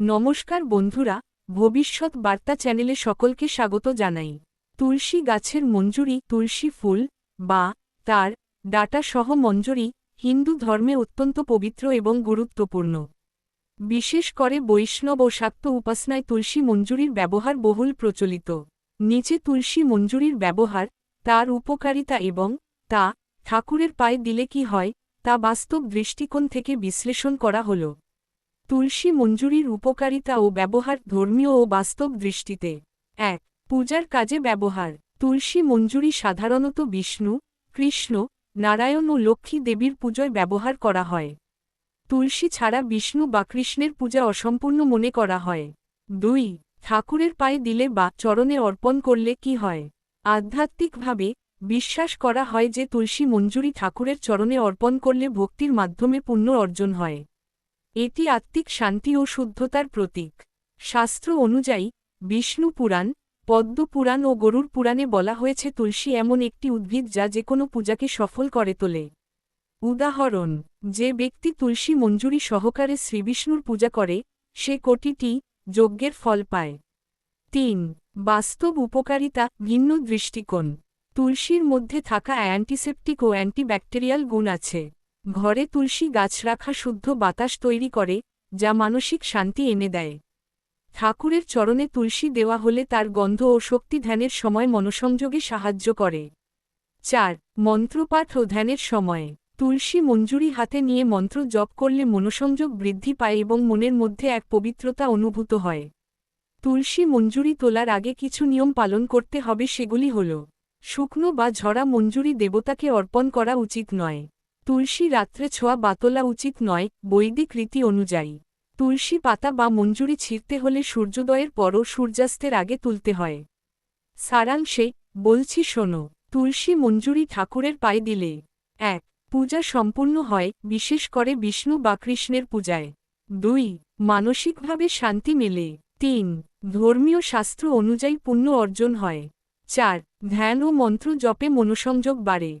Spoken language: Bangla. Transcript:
নমস্কার বন্ধুরা, ভবিষ্যৎ বার্তা চ্যানেলে সকলকে স্বাগত জানাই। তুলসী গাছের মঞ্জুরি, তুলসী ফুল বা তার ডাটা সহ মঞ্জুরি হিন্দু ধর্মে অত্যন্ত পবিত্র এবং গুরুত্বপূর্ণ। বিশেষ করে বৈষ্ণব ও শাক্ত উপাসনায় তুলসী মঞ্জুরির ব্যবহার বহুল প্রচলিত। নিচে তুলসী মঞ্জুরির ব্যবহার, তার উপকারিতা এবং তা ঠাকুরের পায়ে দিলে কি হয়, তা বাস্তব দৃষ্টিকোণ থেকে বিশ্লেষণ করা হল। তুলসী মঞ্জুরির উপকারিতা ও ব্যবহার ধর্মীয় ও বাস্তব দৃষ্টিতে। এক, পূজার কাজে ব্যবহার। তুলসী মঞ্জুরি সাধারণত বিষ্ণু, কৃষ্ণ, নারায়ণ ও লক্ষ্মী দেবীর পূজায় ব্যবহার করা হয়। তুলসী ছাড়া বিষ্ণু বা কৃষ্ণের পূজা অসম্পূর্ণ মনে করা হয়। দুই, ঠাকুরের পায়ে দিলে বা চরণে অর্পণ করলে কি হয়? আধ্যাত্মিকভাবে বিশ্বাস করা হয় যে তুলসী মঞ্জুরি ঠাকুরের চরণে অর্পণ করলে ভক্তির মাধ্যমে পুণ্য অর্জন হয়। এটি আত্মিক শান্তি ও শুদ্ধতার প্রতীক। শাস্ত্র অনুযায়ী, বিষ্ণু পুরাণ, পদ্ম পুরাণ ও গরুর পুরাণে বলা হয়েছে তুলসী এমন একটি উদ্ভিদ যা যে কোনো পূজাকে সফল করে তোলে। উদাহরণ, যে ব্যক্তি তুলসী মঞ্জুরি সহকারে শ্রীবিষ্ণুর পূজা করে, সে কোটিটি যজ্ঞের ফল পায়। তিন, বাস্তব উপকারিতা ভিন্ন দৃষ্টিকোণ। তুলসীর মধ্যে থাকা অ্যান্টিসেপটিক ও অ্যান্টিব্যাকটেরিয়াল গুণ আছে। ঘরে তুলসী গাছ রাখা শুদ্ধ বাতাস তৈরি করে, যা মানসিক শান্তি এনে দেয়। ঠাকুরের চরণে তুলসী দেওয়া হলে তার গন্ধ ও শক্তি ধ্যানের সময় মনসংযোগে সাহায্য করে। চার, মন্ত্রপাঠ ও ধ্যানের সময়ে। তুলসী মঞ্জুরি হাতে নিয়ে মন্ত্র জপ করলে মনসংযোগ বৃদ্ধি পায় এবং মনের মধ্যে এক পবিত্রতা অনুভূত হয়। তুলসী মঞ্জুরি তোলার আগে কিছু নিয়ম পালন করতে হবে, সেগুলি হল, শুকনো বা ঝরা মঞ্জুরি দেবতাকে অর্পণ করা উচিত নয়। তুলসী রাত্রে ছোঁয়া বাতলা উচিত নয়, বৈদিক রীতি অনুযায়ী। তুলসী পাতা বা মঞ্জুরি ছিঁড়তে হলে সূর্যোদয়ের পরও সূর্যাস্তের আগে তুলতে হয়। সারাংশে, বলছি শোনো, তুলসী মঞ্জুরি ঠাকুরের পায়ে দিলে। এক, পূজা সম্পূর্ণ হয়, বিশেষ করে বিষ্ণু বা কৃষ্ণের পূজায়। দুই, মানসিকভাবে শান্তি মেলে। তিন, ধর্মীয় শাস্ত্র অনুযায়ী পুণ্য অর্জন হয়। চার, ধ্যান ও মন্ত্র জপে মনোসংযোগ বাড়ে।